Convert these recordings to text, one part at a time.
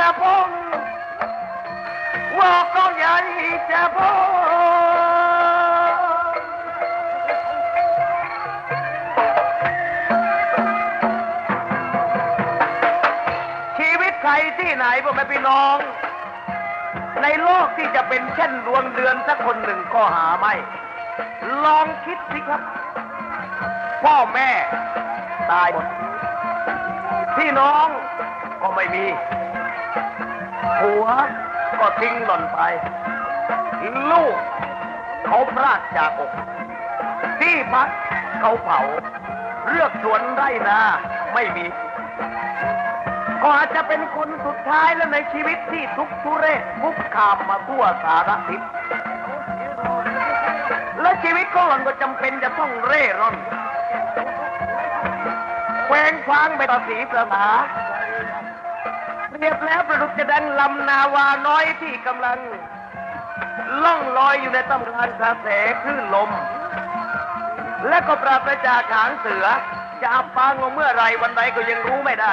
มึงจะพ้นว่าก็ใหญ่จะพ้นชีวิตใครที่ไหนพ่อแม่พี่น้อง ในโลกที่จะเป็นเช่นดวงเดือนสักคนหนึ่งก็หาไม่ ลองคิดสิครับ พ่อแม่ตายหมดพี่น้องก็ไม่มี ผัวก็ทิ้งหล่อนไป ลูกเขาพลาดจากอก ที่พักเขาเผา เลือกสวนไร่นาไม่มี ก็อาจจะเป็นคนสุดท้ายแล้วในชีวิตที่ทุกทุเรศทุกขามมาทั่วสารทิศและชีวิตของหล่อนก็จำเป็นจะต้องเร่ร่อนแควงคว้างไปต่อสีประหา เรียบแล้วประดุจจะดังลำนาวาน้อยที่กำลัง ล่องลอยอยู่ในตำรานกระแสคลื่นลม และก็ปราศจากหางเสือ จะอับปางลงเมื่อไรวันใดก็ยังรู้ไม่ได้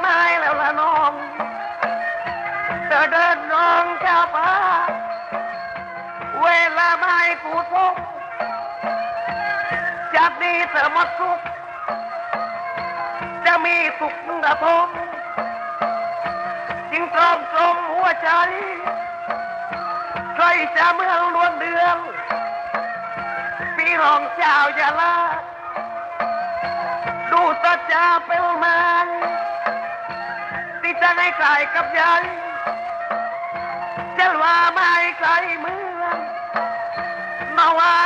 ไม้แล้วละน้องเธอเดินน้องแก้วป้าเวลาไม่กูทุกจากนี้เธอหมดทุกข์จะมีสุขกระทมจึงตรอมตรมหัวใจใครจะเมืองดวงเดือนพี่รองเจ้าอย่าลาดูตาจาเป็นมัน จะให้ใครกับยายจะว่าไม่ใครเมืองมาว่า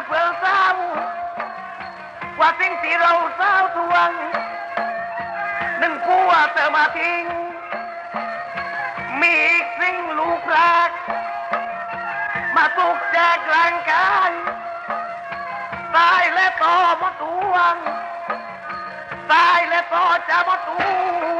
เตือนเพื่อเศร้าว่าสิ่งที่เราเศร้าทวง หนึ่งผัวเธอมาทิ้ง มีอีกสิ่งลูกรัก มาตุกแจกร่างกายตายและต่อมาตวงตายและต่อจะมาตูหม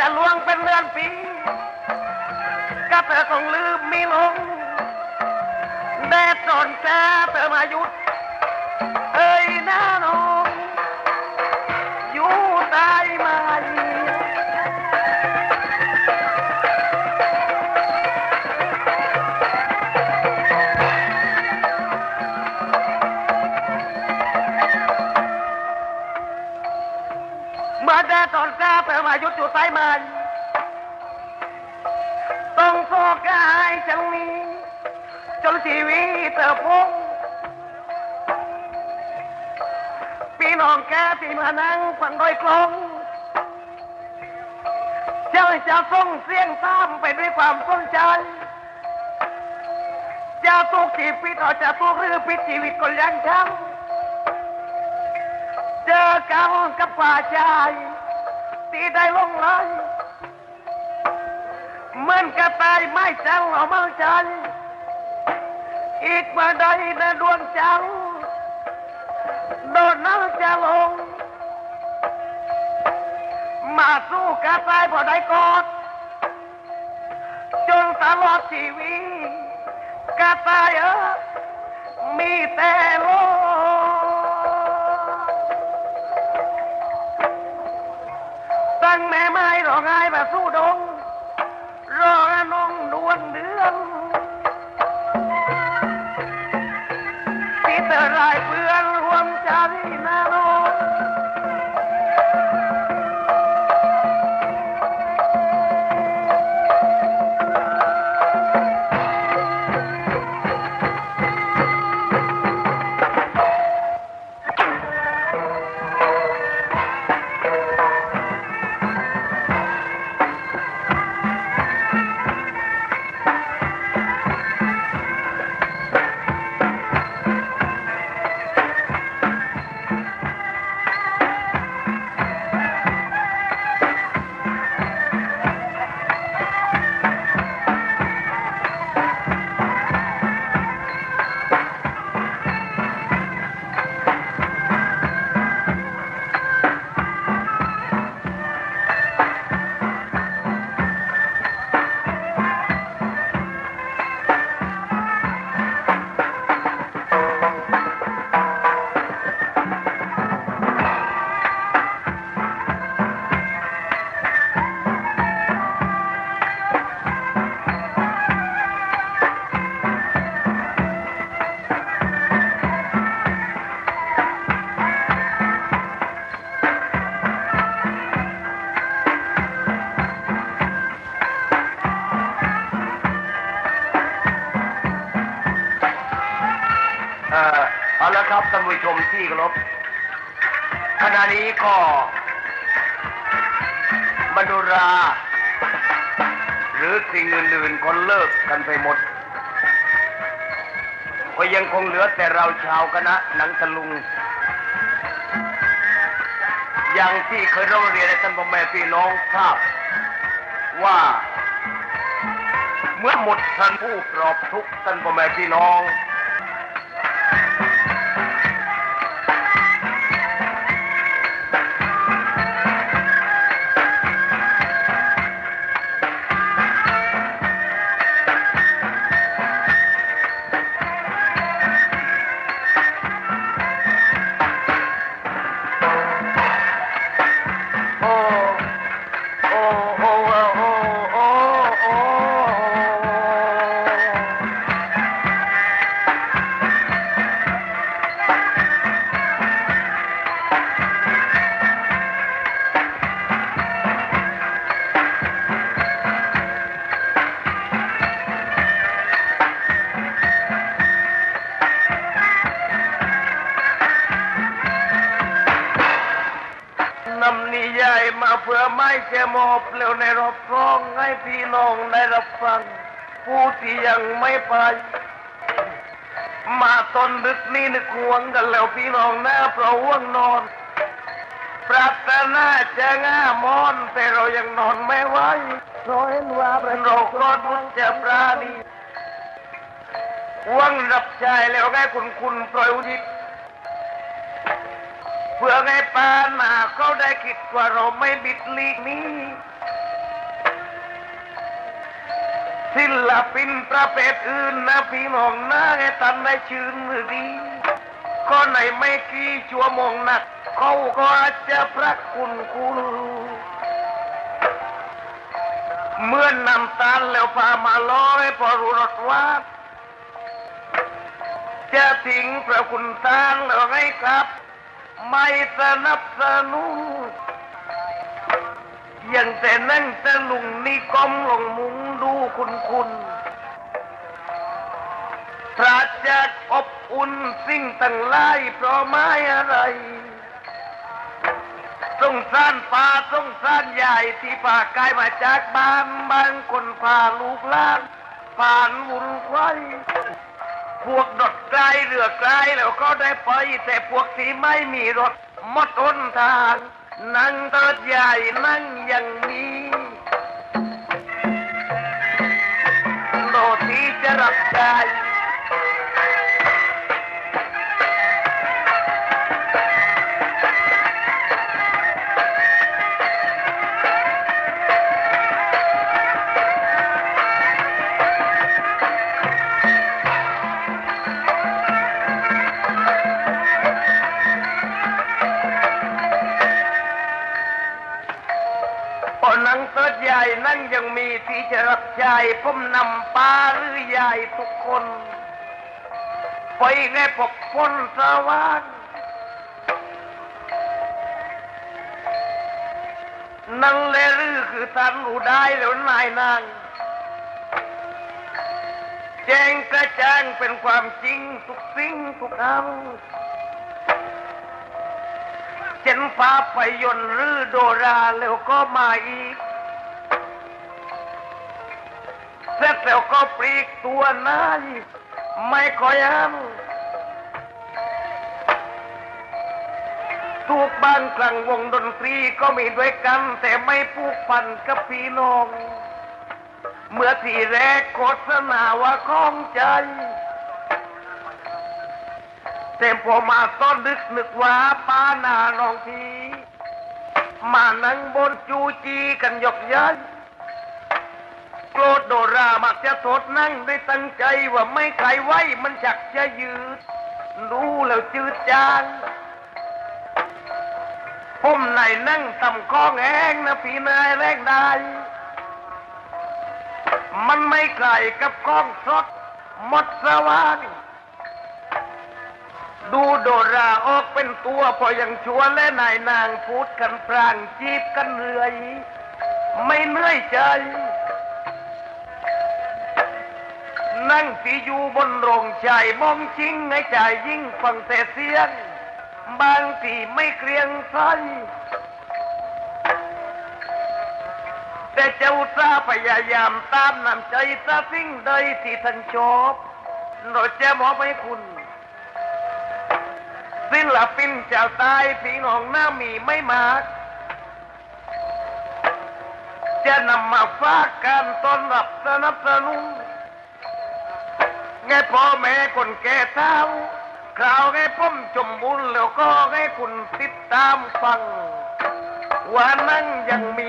จะล่วงเป็นเดือนปีก็เธอคงลืมไม่ลงแดดสอนแกเติมอายุดเอ้ยน่านอน ที่มานั่งฟังโดอยกลองเจ้าจะส่งเสียงตามไปด้วยความสนใจจะตุกชีวิตเราจะตุกหรือปิดชีวิตก็ยังช้ำเจอกันกับป่าชายที่ได้ลงไหลเหมือนกระต่ายไม่จังเอามาใจอีกมาใดนะดวงจัน มาสู้กระตายพอได้กอดจนตลอดชีวิตกระตายเออมีแต่โลตั้งแม่ไม้ร้องไห้แบบสู้ดงรอน้องดวงเดือนที่เธอรายเพื่อนรวมใจนาโน ท่านผู้ชมที่เคารพขณะนี้ก็บรรดุรา หรือสิ่งอื่นๆคนเลิกกันไปหมด ก็ยังคงเหลือแต่เราชาวคณะหนังตะลุง อย่างที่เคยร้องเรียนให้ท่านพ่อแม่พี่น้องทราบว่า เมื่อหมดท่านผู้ปลอบทุกข์ท่านพ่อแม่พี่น้อง นำนิยายมาเพื่อไม่จะมอบเร็วในรอบร้องให้พี่น้องได้รับฟัง ผู้ที่ยังไม่ไป มาตอนดึกนี้นึกห่วงกันแล้วพี่น้องหนะเพราะห่วงนอนปรารถนาจะง่ามอนแต่เรายังนอนไม่ไหวเราเห็นว่าเป็นโรครอดมุนจะปราณีห่วงรับใจแล้วไงคุณคุณปล่อยอุทิศ เพื่อไงปานมาเขาได้คิดว่าเราไม่บิดลีกนี้ศิลปินประเภทอื่นนะพี่น้องนะไงตันได้ชื่นดีก็ในไม่กี่ชั่วโมงนักเขาก็อาจจะพระคุณคุณเมื่อนนำตาลแล้วพามาล้อยพอรู้รสว่าจะทิ้งพระคุณทานแล้วไงครับ ไม่สนับสนุนยังแต่นั่งตะลุงนี่ก้มลงมุงดูคุณคุณพระจักอบอุ่นสิ่งตั้งหลายเพราะไม้อะไรสงสารป่าสงสารใหญ่ที่ป่ากายมาจากบ้านบางคนพาลูกหล้านผ่านวุ่นไว้ พวกดดไกลเรือไกลแล้วก็ได้ไป แต่พวกที่ไม่มีรถหมดหนทางนั่งเติดใหญ่นั่งอย่างนี้โดดที่จะรับใจ นั่งยังมีที่จะรับใช้ผมนำป้าหรือใหญ่ทุกคน ไปไงพบพ้นสว่างนั่งเลรือคือท่านรู้ได้แล้วนายนางแจ้งกระจ่างเป็นความจริงทุกสิ่งทุกคำเจนฟ้าไปยนหรือโดราแล้วก็มาอีก แล้วก็ปลีกตัวนายไม่คอยอ้ำทุกบ้านกลางวงดนตรีก็มีด้วยกัน แต่ไม่ผูกพันกับพี่น้อง เมื่อที่แรกโฆษณาว่าคล้องใจแต่พอมาต้อนดึกนึกว่าป้านาน้องที มานั่งบนจูจีกันยกย้าย โกรธโดรามักจะโทษนั่งด้วยตั้งใจว่าไม่ใครไว้มันจักจะยืด รู้แล้วจืดจางผมไหนนั่งต่ำข้องแห้งนะพี่นายแรงได้ มันไม่ไกลกับกล้องสดหมดสว่างดูโดราออกเป็นตัวพอยังชัวและนายนางพูดกันพรางจีบกันเรื่อย ไม่เหนื่อยใจ นั่งที่อยู่บนโรงใจมองชิงให้ใจยิ่งฟังแต่เสียง บางทีไม่เกรียงไสแต่เจ้าซาพยายามตามนำใจซะสิ่งใดที่ท่านชอบเราจะมอบให้คุณศิลปินจ้าตายพี่น้องหน้ามีไม่มาก จะนำมาฝากการต้อนรับสนับสนุน แกพ่อแม่คนแก่เท้าคราวไงพ้มจมบุญแล้วก็แกคุณติดตามฟังว่านั่งยังมี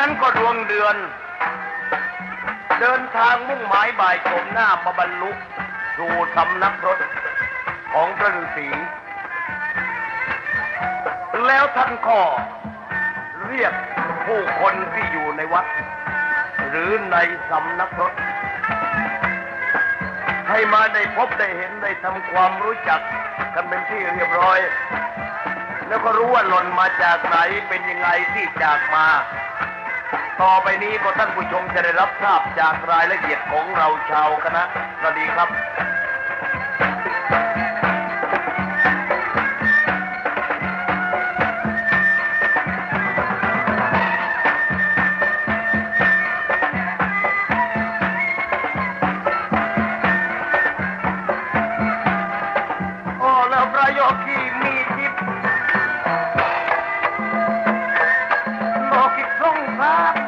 นั้นก็ดวงเดือน เดินทางมุ่งหมายบ่ายโฉมหน้ามาบรรลุสู่สำนักรถของพระฤาษีแล้วท่านก็เรียกผู้คนที่อยู่ในวัด หรือในสำนักรถ ให้มาได้พบได้เห็นได้ทำความรู้จักกันเป็นที่เรียบร้อย แล้วก็รู้ว่าหล่นมาจากไหนเป็นยังไงที่จากมา ต่อไปนี้ก็ท่านผู้ชมจะได้รับทราบจากรายละเอียดของเราชาวคณะสวัสดีครับโอ้แล้วพระโยคี Ah!